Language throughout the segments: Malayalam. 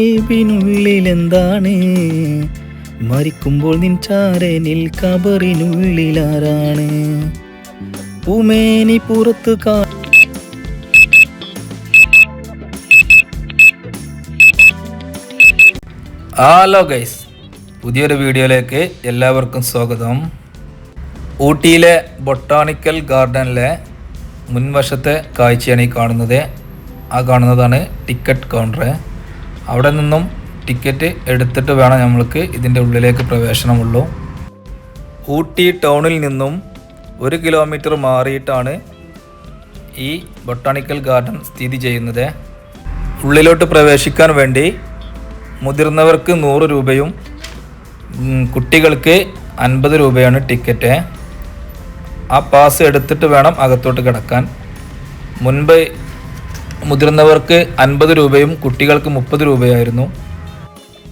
ിനുള്ളിലെന്താണ് മരിക്കുമ്പോൾ നിൻ ചാരനിൽ കബറിനുള്ളിലാരാണ്? ഉമേനി പുറത്തു കാ ഹലോ ഗൈസ് പുതിയൊരു വീഡിയോയിലേക്ക് എല്ലാവർക്കും സ്വാഗതം. ഊട്ടിയിലെ ബൊട്ടാണിക്കൽ ഗാർഡനിലെ മുൻവശത്തെ കാഴ്ചയാണ് ഈ കാണുന്നത്. ആ കാണുന്നതാണ് ടിക്കറ്റ് കൗണ്ടർ അവിടെ നിന്നും ടിക്കറ്റ് എടുത്തിട്ട് വേണം നമ്മൾക്ക് ഇതിന്റെ ഉള്ളിലേക്ക് പ്രവേശനമുള്ളൂ. ഊട്ടി ടൗണിൽ നിന്നും ഒരു കിലോമീറ്റർ മാറിയിട്ടാണ് ഈ ബൊട്ടാണിക്കൽ ഗാർഡൻ സ്ഥിതി ചെയ്യുന്നത്. ഉള്ളിലോട്ട് പ്രവേശിക്കാൻ വേണ്ടി മുതിർന്നവർക്ക് നൂറ് രൂപയും കുട്ടികൾക്ക് അൻപത് രൂപയാണ് ടിക്കറ്റ് ആ പാസ് എടുത്തിട്ട് വേണം അകത്തോട്ട് കിടക്കാൻ. മുൻപ് മുതിർന്നവർക്ക് അൻപത് രൂപയും കുട്ടികൾക്ക് മുപ്പത് രൂപയായിരുന്നു.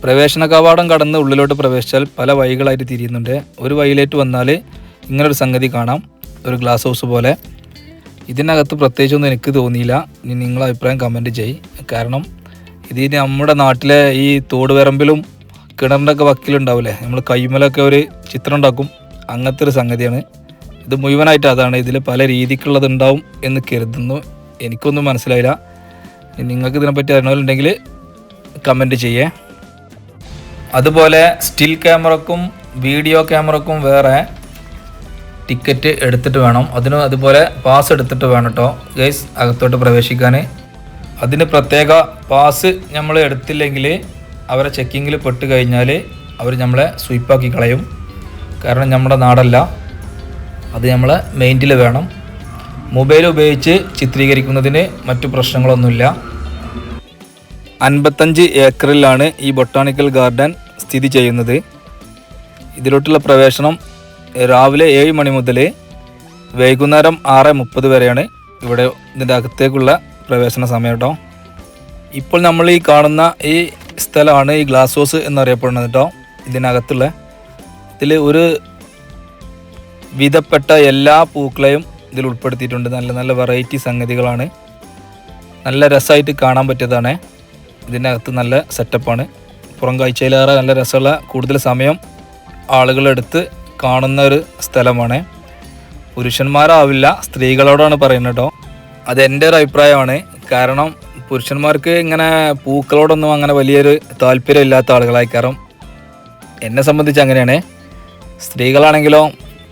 പ്രവേശന കവാടം കടന്ന് ഉള്ളിലോട്ട് പ്രവേശിച്ചാൽ പല വഴികളായിട്ട് തിരിയുന്നുണ്ട്. ഒരു വഴിയിലേക്ക് വന്നാൽ ഇങ്ങനൊരു സംഗതി കാണാം. ഒരു ഗ്ലാസ് ഹൗസ് പോലെ. ഇതിനകത്ത് പ്രത്യേകിച്ചൊന്നും എനിക്ക് തോന്നിയില്ല. ഇനി നിങ്ങളെ അഭിപ്രായം കമന്റ് ചെയ് കാരണം ഇത് നമ്മുടെ നാട്ടിലെ ഈ തോട് കിണറിന്റെ ഒക്കെ വക്കിലുണ്ടാവില്ലേ? നമ്മൾ കൈമലൊക്കെ ഒരു ചിത്രം ഉണ്ടാക്കും. അങ്ങനത്തെ ഒരു സംഗതിയാണ്. ഇത് മുഴുവനായിട്ട് അതാണ്. ഇതിൽ പല രീതിക്കുള്ളത് ഉണ്ടാവും എന്ന് കരുതുന്നു. എനിക്കൊന്നും മനസ്സിലായില്ല. നിങ്ങൾക്ക് ഇതിനെപ്പറ്റി അറിയണമെന്നുണ്ടെങ്കിൽ കമന്റ് ചെയ്യേ. അതുപോലെ സ്റ്റിൽ ക്യാമറക്കും വീഡിയോ ക്യാമറക്കും വേറെ ടിക്കറ്റ് എടുത്തിട്ട് വേണം. അതിന് അതുപോലെ പാസ് എടുത്തിട്ട് വേണം കേട്ടോ ഗൈസ് അകത്തോട്ട് പ്രവേശിക്കാൻ അതിന് പ്രത്യേക പാസ് നമ്മൾ എടുത്തില്ലെങ്കിൽ അവരെ ചെക്കിങ്ങിൽ പെട്ട് കഴിഞ്ഞാൽ അവർ നമ്മളെ സ്വീപ്പാക്കി കളയും. കാരണം നമ്മുടെ നാടല്ല. അത് നമ്മളെ മെയിന്റിൽ വേണം. മൊബൈൽ ഉപയോഗിച്ച് ചിത്രീകരിക്കുന്നതിന് മറ്റു പ്രശ്നങ്ങളൊന്നുമില്ല. അൻപത്തഞ്ച് ഏക്കറിലാണ് ഈ ബൊട്ടാണിക്കൽ ഗാർഡൻ സ്ഥിതി ചെയ്യുന്നത്. ഇതിലോട്ടുള്ള പ്രവേശനം രാവിലെ ഏഴ് മണി മുതൽ വൈകുന്നേരം ആറ് മുപ്പത് വരെയാണ് ഇവിടെ ഇതിന്റെ അകത്തേക്കുള്ള പ്രവേശന സമയം കേട്ടോ. ഇപ്പോൾ നമ്മൾ ഈ കാണുന്ന ഈ സ്ഥലമാണ് ഈ ഗ്ലാസ് ഹൗസ് എന്നറിയപ്പെടുന്നത് കേട്ടോ ഇതിനകത്തുള്ള. ഇതിൽ ഒരു വിധപ്പെട്ട എല്ലാ പൂക്കളെയും ഇതിൽ ഉൾപ്പെടുത്തിയിട്ടുണ്ട്. നല്ല നല്ല വെറൈറ്റി സംഗതികളാണ്. നല്ല രസമായിട്ട് കാണാൻ പറ്റിയതാണ്. ഇതിനകത്ത് നല്ല സെറ്റപ്പാണ് പുറം കാഴ്ചയിലേറെ നല്ല രസമുള്ള കൂടുതൽ സമയം ആളുകളെടുത്ത് കാണുന്ന ഒരു സ്ഥലമാണ്. പുരുഷന്മാരാവില്ല സ്ത്രീകളോടാണ് പറയുന്നത് കേട്ടോ. അത് എന്റെ ഒരു അഭിപ്രായമാണ്. കാരണം പുരുഷന്മാർക്ക് ഇങ്ങനെ പൂക്കളോടൊന്നും അങ്ങനെ വലിയൊരു താല്പര്യമില്ലാത്ത ആളുകളായി കാരണം എന്നെ സംബന്ധിച്ച് അങ്ങനെയാണ്. സ്ത്രീകളാണെങ്കിലോ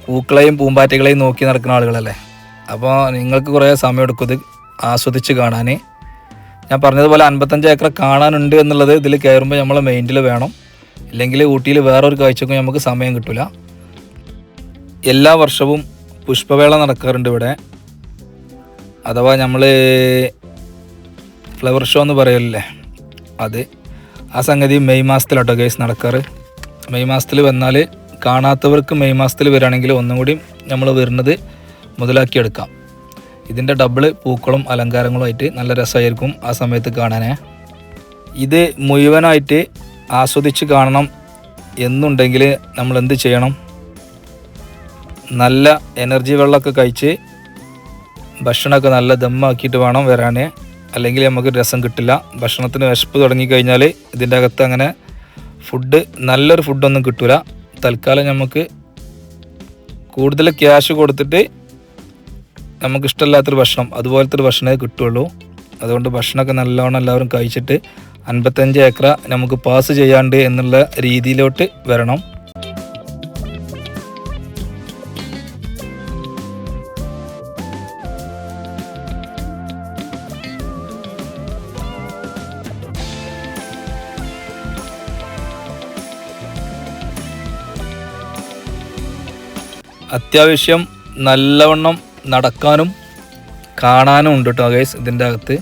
പൂക്കളെയും പൂമ്പാറ്റകളെയും നോക്കി നടക്കുന്ന ആളുകളല്ലേ? അപ്പോൾ നിങ്ങൾക്ക് കുറേ സമയം എടുക്കും ഇത് ആസ്വദിച്ച് കാണാൻ ഞാൻ പറഞ്ഞതുപോലെ അൻപത്തഞ്ച് ഏക്കർ കാണാനുണ്ട് എന്നുള്ളത് ഇതിൽ കയറുമ്പോൾ നമ്മൾ മെയിന്റിൽ വേണം. ഇല്ലെങ്കിൽ ഊട്ടിയിൽ വേറൊരു കാഴ്ചക്കും നമുക്ക് സമയം കിട്ടില്ല എല്ലാ വർഷവും പുഷ്പവേള നടക്കാറുണ്ട് ഇവിടെ. അഥവാ നമ്മൾ ഫ്ലവർ ഷോ എന്ന് പറയലില്ലേ? അത്. ആ സംഗതി മെയ് മാസത്തിലാട്ടോ ഗൈസ് നടക്കാറ്. മെയ് മാസത്തിൽ വന്നാൽ കാണാത്തവർക്ക് മെയ് മാസത്തിൽ വരികയാണെങ്കിൽ ഒന്നും കൂടി നമ്മൾ വരുന്നത് മുതലാക്കിയെടുക്കാം. ഇതിന്റെ ഡബിൾ പൂക്കളും അലങ്കാരങ്ങളുമായിട്ട് നല്ല രസമായിരിക്കും ആ സമയത്ത് കാണാനേ. ഇത് മുഴുവനായിട്ട് ആസ്വദിച്ച് കാണണം എന്നുണ്ടെങ്കിൽ നമ്മൾ എന്ത് ചെയ്യണം? നല്ല എനർജി വെള്ളമൊക്കെ കഴിച്ച് ഭക്ഷണമൊക്കെ നല്ല ദമ്മാക്കിയിട്ട് വേണം വരാൻ അല്ലെങ്കിൽ നമുക്ക് രസം കിട്ടില്ല. ഭക്ഷണത്തിന് വിശപ്പ് തുടങ്ങിക്കഴിഞ്ഞാൽ ഇതിന്റെ അകത്ത് അങ്ങനെ ഫുഡ് നല്ലൊരു ഫുഡൊന്നും കിട്ടില്ല തൽക്കാലം നമുക്ക് കൂടുതൽ ക്യാഷ് കൊടുത്തിട്ട് നമുക്ക് ഇഷ്ടമല്ലാത്തൊരു ഭക്ഷണം അതുപോലത്തെ ഒരു ഭക്ഷണമേ കിട്ടുള്ളൂ അതുകൊണ്ട് ഭക്ഷണമൊക്കെ നല്ലവണ്ണം എല്ലാവരും കഴിച്ചിട്ട് അൻപത്തഞ്ച് ഏക്കർ നമുക്ക് പാസ് ചെയ്യാണ്ട് എന്നുള്ള രീതിയിലോട്ട് വരണം. അത്യാവശ്യം നല്ലവണ്ണം നടക്കാനും കാണാനും ഉണ്ട് കേട്ടോ ഗൈസ് ഇതിന്റെ അകത്ത്.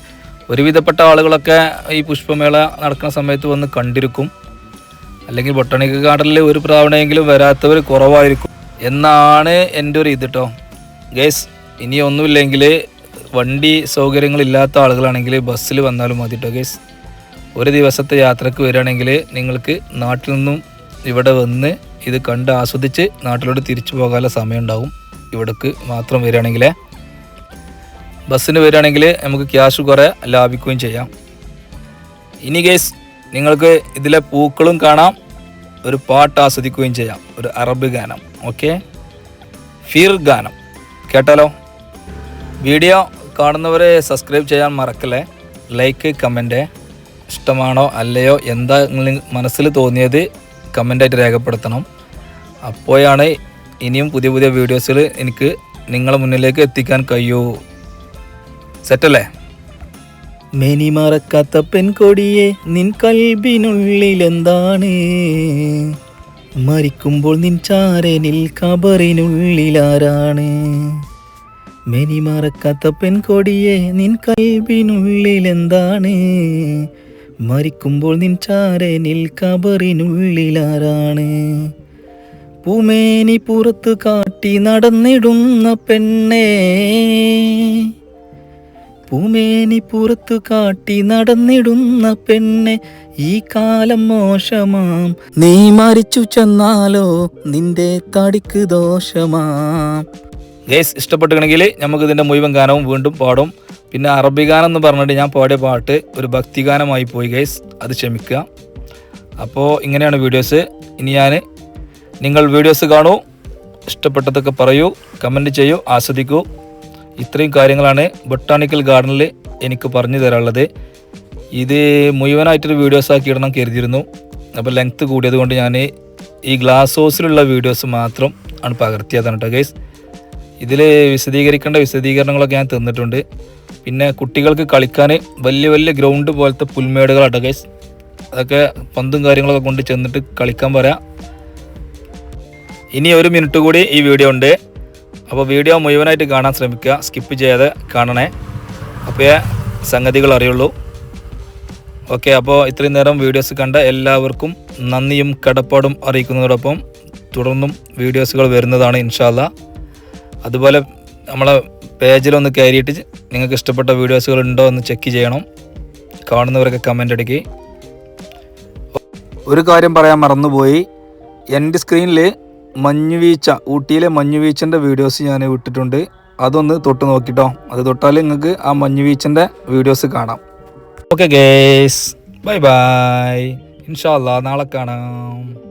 ഒരുവിധപ്പെട്ട ആളുകളൊക്കെ ഈ പുഷ്പമേള നടക്കുന്ന സമയത്ത് വന്ന് കണ്ടിരിക്കും. അല്ലെങ്കിൽ ബൊട്ടാണിക്കൽ ഗാർഡനിൽ ഒരു പ്രാവണയെങ്കിലും വരാത്തവർ കുറവായിരിക്കും എന്നാണ് എന്റെ ഒരു ഇത് കേട്ടോ ഗൈസ് ഇനി ഒന്നുമില്ലെങ്കിൽ വണ്ടി സൗകര്യങ്ങളില്ലാത്ത ആളുകളാണെങ്കിൽ ബസ്സിൽ വന്നാലും മതി കേട്ടോ ഗൈസ് ഒരു ദിവസത്തെ യാത്രയ്ക്ക് വരികയാണെങ്കിൽ നിങ്ങൾക്ക് നാട്ടിൽ നിന്നും ഇവിടെ വന്ന് ഇത് കണ്ട് ആസ്വദിച്ച് നാട്ടിലോട്ട് തിരിച്ചു പോകാനുള്ള സമയം ഉണ്ടാവും. ഇവിടേക്ക് മാത്രം വരികയാണെങ്കിൽ ബസ്സിന് വരികയാണെങ്കിൽ നമുക്ക് ക്യാഷ് കുറേ ലാഭിക്കുകയും ചെയ്യാം. ഇനി കേസ് നിങ്ങൾക്ക് ഇതിലെ പൂക്കളും കാണാം ഒരു പാട്ട് ആസ്വദിക്കുകയും ചെയ്യാം ഒരു അറബ് ഗാനം ഓക്കെ ഫീർ ഗാനം കേട്ടാലോ? വീഡിയോ കാണുന്നവരെ സബ്സ്ക്രൈബ് ചെയ്യാൻ മറക്കല്ലേ? ലൈക്ക് കമന്റ് ഇഷ്ടമാണോ അല്ലയോ? എന്താ നിങ്ങൾ മനസ്സിൽ തോന്നിയത്? കമന്റായിട്ട് രേഖപ്പെടുത്തണം. അപ്പോഴാണ് ഇനിയും പുതിയ പുതിയ വീഡിയോസുകൾ എനിക്ക് നിങ്ങളെ മുന്നിലേക്ക് എത്തിക്കാൻ കഴിയൂ. സെറ്റല്ലേ? മെനി മറക്കാത്ത പെൺകൊടിയെ നിൻ കൽബിനുള്ളിൽ എന്താണ് മരിക്കുമ്പോൾ നിൻ ചാരനിൽ കബറിനുള്ളിലാരാണ്? മെനി മറക്കാത്ത പെൺകൊടിയെ നിൻ കൽബിനുള്ളിൽ എന്താണ് മരിക്കുമ്പോൾ നിൻ ചാരനിൽ കബറിനുള്ളിലാരാണ്? പൂമേനി പുറത്ത് കാട്ടി നടന്നിടുന്ന പെണ്ണേ. പൂമേനി പുറത്തു കാട്ടി നടന്നിടുന്ന പെണ്ണെ ഈ കാലം മോശമാം. നീ മരിച്ചു ചെന്നാലോ നിന്റെ തടിക്ക് ദോഷമാം. ഗേസ് ഇഷ്ടപ്പെട്ടിട്ടുണ്ടെങ്കിൽ നമുക്ക് ഇതിന്റെ മുഴുവൻ ഗാനവും വീണ്ടും പാടും. പിന്നെ അറബി ഗാനം എന്ന് പറഞ്ഞിട്ട് ഞാൻ പാടിയ പാട്ട് ഒരു ഭക്തിഗാനമായി പോയി ഗേസ്. അത് ക്ഷമിക്കുക. അപ്പോൾ ഇങ്ങനെയാണ് വീഡിയോസ് ഇനി ഞാൻ നിങ്ങൾ വീഡിയോസ് കാണൂ ഇഷ്ടപ്പെട്ടതൊക്കെ പറയൂ കമന്റ് ചെയ്യൂ ആസ്വദിക്കൂ. ഇത്രയും കാര്യങ്ങളാണ് ബൊട്ടാണിക്കൽ ഗാർഡനിൽ എനിക്ക് പറഞ്ഞു തരാനുള്ളത്. ഇത് മുഴുവനായിട്ടൊരു വീഡിയോസ് ആക്കി ഇടണം കരുതിയിരുന്നു. അപ്പോൾ ലെങ്ത്ത് കൂടിയതുകൊണ്ട് ഞാൻ ഈ ഗ്ലാസ് ഹൗസിലുള്ള വീഡിയോസ് മാത്രം ആണ് പകർത്തിയതാണ് കേട്ടോ ഗൈസ് ഇതിൽ വിശദീകരിക്കേണ്ട വിശദീകരണങ്ങളൊക്കെ ഞാൻ തന്നിട്ടുണ്ട്. പിന്നെ കുട്ടികൾക്ക് കളിക്കാൻ വലിയ വലിയ ഗ്രൗണ്ട് പോലത്തെ പുൽമേടുകളാട്ടോ ഗൈസ് അതൊക്കെ പന്തും കാര്യങ്ങളൊക്കെ കൊണ്ട് ചെന്നിട്ട് കളിക്കാൻ പറയാം. ഇനി ഒരു മിനിറ്റ് കൂടി ഈ വീഡിയോ ഉണ്ട്. അപ്പോൾ വീഡിയോ മുഴുവനായിട്ട് കാണാൻ ശ്രമിക്കുക. സ്കിപ്പ് ചെയ്യാതെ കാണണേ. അപ്പോൾ സംഗതികൾ അറിയുള്ളൂ. ഓക്കെ അപ്പോൾ ഇത്രയും നേരം വീഡിയോസ് കണ്ട എല്ലാവർക്കും നന്ദിയും കടപ്പാടും അറിയിക്കുന്നതോടൊപ്പം തുടർന്നും വീഡിയോസുകൾ വരുന്നതാണ് ഇൻഷാല്ല അതുപോലെ നമ്മളെ പേജിലൊന്ന് കയറിയിട്ട് നിങ്ങൾക്ക് ഇഷ്ടപ്പെട്ട വീഡിയോസുകൾ ഉണ്ടോ എന്ന് ചെക്ക് ചെയ്യണം. കാണുന്നവരൊക്കെ കമന്റ് അടിക്കി. ഒരു കാര്യം പറയാൻ മറന്നുപോയി. എന്റെ സ്ക്രീനിൽ മഞ്ഞുവീഴ്ച ഊട്ടിയിലെ മഞ്ഞുവീഴ്ചന്റെ വീഡിയോസ് ഞാൻ വിട്ടിട്ടുണ്ട് അതൊന്ന് തൊട്ട് നോക്കിട്ടോ. അത് തൊട്ടാൽ നിങ്ങൾക്ക് ആ മഞ്ഞുവീഴ്ചന്റെ വീഡിയോസ് കാണാം. ഓക്കെ ഗേസ് ബൈ ബൈ ഇൻഷാല്ലാ നാളെ കാണാം.